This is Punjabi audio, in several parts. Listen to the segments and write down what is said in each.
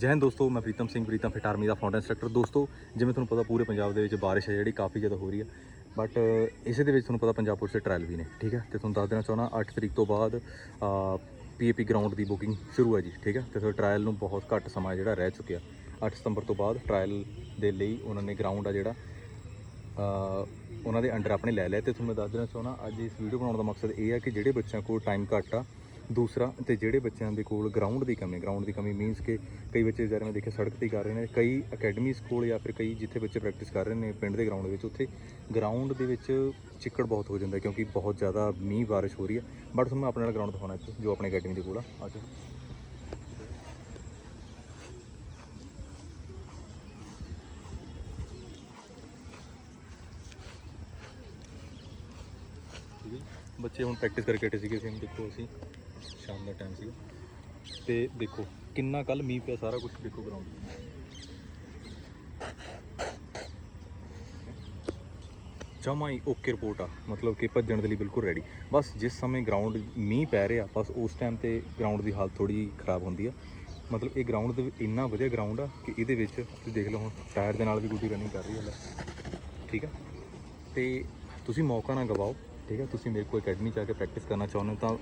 ਜੈਨ ਦੋਸਤੋ, ਮੈਂ ਪ੍ਰੀਤਮ ਸਿੰਘ, ਪ੍ਰੀਤਮ ਫਿਟ ਆਰਮੀ ਦਾ ਫਾਊਂਡਰ ਇੰਸਟ੍ਰਕਟਰ ਦੋਸਤੋ। ਜਿਵੇਂ ਤੁਹਾਨੂੰ ਪਤਾ ਪੂਰੇ ਪੰਜਾਬ ਦੇ ਵਿੱਚ ਬਾਰਿਸ਼ ਹੈ, ਜਿਹੜੀ ਕਾਫੀ ਜ਼ਿਆਦਾ ਹੋ ਰਹੀ ਹੈ। ਬਟ ਇਸੇ ਦੇ ਵਿੱਚ ਤੁਹਾਨੂੰ ਪਤਾ ਪੰਜਾਬ ਪੁਲਿਸ ਦੇ ਟ੍ਰਾਇਲ ਵੀ ਨੇ, ਠੀਕ ਹੈ? ਤੇ ਤੁਹਾਨੂੰ ਦੱਸ ਦੇਣਾ ਚਾਹੁੰਦਾ 8 ਤਰੀਕ ਤੋਂ ਬਾਅਦ ਪੀਏਪੀ ਗਰਾਊਂਡ ਦੀ ਬੁਕਿੰਗ ਸ਼ੁਰੂ ਹੈ ਜੀ, ਠੀਕ ਹੈ? ਤੇ ਫਿਰ ਟ੍ਰਾਇਲ ਨੂੰ ਬਹੁਤ ਘੱਟ ਸਮਾਂ ਜਿਹੜਾ ਰਹਿ ਚੁੱਕਿਆ। 8 ਸਤੰਬਰ ਤੋਂ ਬਾਅਦ ਟ੍ਰਾਇਲ ਦੇ ਲਈ ਉਹਨਾਂ ਨੇ ਗਰਾਊਂਡ ਆ ਜਿਹੜਾ ਉਹਨਾਂ ਦੇ ਅੰਡਰ ਆਪਣੇ ਲੈ ਲਿਆ ਤੇ ਤੁਹਾਨੂੰ ਮੈਂ ਦੱਸ ਦੇਣਾ ਚਾਹੁੰਦਾ, ਅੱਜ ਇਸ ਵੀਡੀਓ ਬਣਾਉਣ ਦਾ ਮਕਸਦ ਇਹ ਹੈ ਕਿ ਜਿਹੜੇ ਬੱਚਿਆਂ ਕੋਲ ਟਾਈਮ ਘੱਟ ਆ ਦੂਸਰਾ ਤੇ ਜਿਹੜੇ ਬੱਚਿਆਂ ਦੇ ਕੋਲ ਗਰਾਊਂਡ ਦੀ ਕਮੀ ਗਰਾਊਂਡ ਦੀ ਕਮੀ ਮੀਨਸ ਕਿ ਕਈ ਬੱਚੇ ਜਿਹੜੇ ਮੈਂ ਦੇਖੇ ਸੜਕ ਤੇ ਕਰ ਰਹੇ ਨੇ, ਕਈ ਅਕੈਡਮੀਜ਼ ਕੋਲ ਜਾਂ ਫਿਰ ਕਈ ਜਿੱਥੇ ਬੱਚੇ ਪ੍ਰੈਕਟਿਸ ਕਰ ਰਹੇ ਨੇ ਪਿੰਡ ਦੇ ਗਰਾਊਂਡ ਦੇ ਵਿੱਚ, ਉੱਥੇ ਗਰਾਊਂਡ ਦੇ ਵਿੱਚ ਚਿੱਕੜ ਬਹੁਤ ਹੋ ਜਾਂਦਾ ਕਿਉਂਕਿ ਬਹੁਤ ਜ਼ਿਆਦਾ ਮੀਂਹ, ਬਾਰਿਸ਼ ਹੋ ਰਹੀ ਹੈ। ਬਟ ਤੁਹਾਨੂੰ ਮੈਂ ਆਪਣੇ ਨਾਲ ਗਰਾਊਂਡ ਦਿਖਾਉਣਾ ਇੱਥੇ, ਜੋ ਆਪਣੇ ਅਕੈਡਮੀ ਦੇ ਕੋਲ ਆ। ਅੱਜ ਠੀਕ ਬੱਚੇ ਹੁਣ ਪ੍ਰੈਕਟਿਸ ਕਰਕੇ ਹਟੇ ਸੀਗੇ ਸੇਮ ਦੇਖੋ ਅਸੀਂ। ਸ਼ਾਮ ਦਾ ਟਾਈਮ ਸੀਗਾ। ਤੇ ਦੇਖੋ, ਕਿੰਨਾ ਕੱਲ ਮੀਂਹ ਪਿਆ, ਸਾਰਾ ਕੁਝ ਦੇਖੋ ਗਰਾਊਂਡ ਜਮਾ ਹੀ ਓਕੇ ਰਿਪੋਰਟ ਆ, ਮਤਲਬ ਕਿ ਭੱਜਣ ਦੇ ਲਈ ਬਿਲਕੁਲ ਰੈਡੀ ਬਸ ਜਿਸ ਸਮੇਂ ਗਰਾਊਂਡ ਮੀਂਹ ਪੈ ਰਿਹਾ, ਬਸ ਉਸ ਟਾਈਮ ਤੇ ਗਰਾਊਂਡ ਦੀ ਹਾਲਤ ਥੋੜੀ ਖਰਾਬ ਹੁੰਦੀ ਆ। ਮਤਲਬ ਇਹ ਗਰਾਊਂਡ ਦੇ ਵਿੱਚ ਇੰਨਾ ਵਧੀਆ ਗਰਾਊਂਡ ਆ ਕਿ ਇਹਦੇ ਵਿੱਚ, ਤੁਸੀਂ ਦੇਖ ਲਓ ਹੁਣ ਟਾਇਰ ਦੇ ਨਾਲ ਵੀ ਗੁੱਡੀ ਰਨਿੰਗ ਕਰ ਰਹੀ ਹੈ ਠੀਕ ਆ? ਤੇ ਤੁਸੀਂ ਮੌਕਾ ਨਾ ਗਵਾਓ, ਠੀਕ ਆ? ਤੁਸੀਂ ਮੇਰੇ ਕੋਲ ਅਕੈਡਮੀ 'ਚ ਆ ਕੇ ਪ੍ਰੈਕਟਿਸ ਕਰਨਾ ਚਾਹੁੰਦੇ ਹੋ ਤਾਂ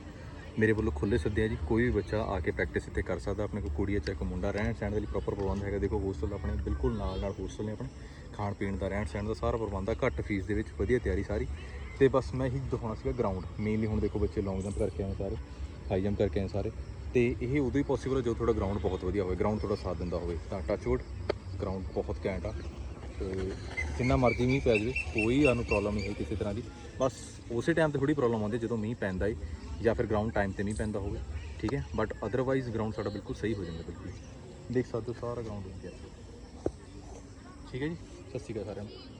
ਮੇਰੇ ਵੱਲੋਂ ਖੁੱਲੇ ਸੱਦੇ ਆ ਜੀ, ਕੋਈ ਵੀ ਬੱਚਾ ਆ ਕੇ ਪ੍ਰੈਕਟਿਸ ਇੱਥੇ ਕਰ ਸਕਦਾ, ਆਪਣੇ ਕੋਲ ਕੁੜੀ ਹੈ ਚਾਹੇ ਕੋਈ ਮੁੰਡਾ ਰਹਿਣ ਸਹਿਣ ਦੇ ਲਈ ਪ੍ਰੋਪਰ ਪ੍ਰਬੰਧ ਹੈਗਾ, ਦੇਖੋ ਹੋਸਟਲ ਆਪਣੇ ਬਿਲਕੁਲ ਨਾਲ ਨਾਲ ਹੋਸਟਲ ਨੇ ਆਪਣੇ, ਖਾਣ ਪੀਣ ਦਾ, ਰਹਿਣ ਸਹਿਣ ਦਾ ਸਾਰਾ ਪ੍ਰਬੰਧ ਆ, ਘੱਟ ਫੀਸ ਦੇ ਵਿੱਚ ਵਧੀਆ ਤਿਆਰੀ ਸਾਰੀ। ਤੇ ਬਸ ਮੈਂ ਇਹੀ ਦਿਖਾਉਣਾ ਸੀਗਾ ਗਰਾਊਂਡ ਮੇਨਲੀ ਹੁਣ ਦੇਖੋ ਬੱਚੇ ਲੌਂਗ ਜੰਪ ਕਰਕੇ ਆਏ ਸਾਰੇ ਹਾਈ ਜੰਪ ਕਰਕੇ ਆਏ ਸਾਰੇ। ਤੇ ਇਹ ਉਦੋਂ ਹੀ ਪੋਸੀਬਲ ਹੈ ਜਦੋਂ ਤੁਹਾਡਾ ਗਰਾਊਂਡ ਬਹੁਤ ਵਧੀਆ ਹੋਵੇ ਗਰਾਊਂਡ ਤੁਹਾਡਾ ਸਾਥ ਦਿੰਦਾ ਹੋਵੇ, ਤਾਂ ਟੱਚਵੁੱਡ ਗਰਾਊਂਡ ਬਹੁਤ ਘੈਂਟ ਆ। ਤੇ ਜਿੰਨਾ ਮਰਜ਼ੀ ਮੀਂਹ ਪੈ ਜਾਵੇ, ਕੋਈ ਸਾਨੂੰ ਪ੍ਰੋਬਲਮ ਨਹੀਂ ਹੈ ਕਿਸੇ ਤਰ੍ਹਾਂ ਦੀ। ਬਸ ਉਸੇ ਟਾਈਮ ਤੇ ਥੋੜੀ ਪ੍ਰੋਬਲਮ ਆਉਂਦੀ ਹੈ ਜਦੋਂ ਮੀਂਹ ਪੈਂਦਾ ਏ ਜਾਂ ਫਿਰ ਗਰਾਊਂਡ ਟਾਈਮ ਤੇ ਨਹੀਂ ਪੈਂਦਾ ਹੋਵੇ, ਠੀਕ ਹੈ? ਬਟ ਅਦਰਵਾਈਜ਼ ਗਰਾਊਂਡ ਸਾਡਾ ਬਿਲਕੁਲ ਸਹੀ ਹੋ ਜਾਂਦਾ, ਬਿਲਕੁਲ। ਦੇਖ ਸਕਦੇ ਹੋ ਸਾਰਾ ਗਰਾਊਂਡ ਵਧੀਆ ਠੀਕ ਹੈ ਜੀ? ਸਤਿ ਸ਼੍ਰੀ ਅਕਾਲ ਸਾਰਿਆਂ ਨੂੰ।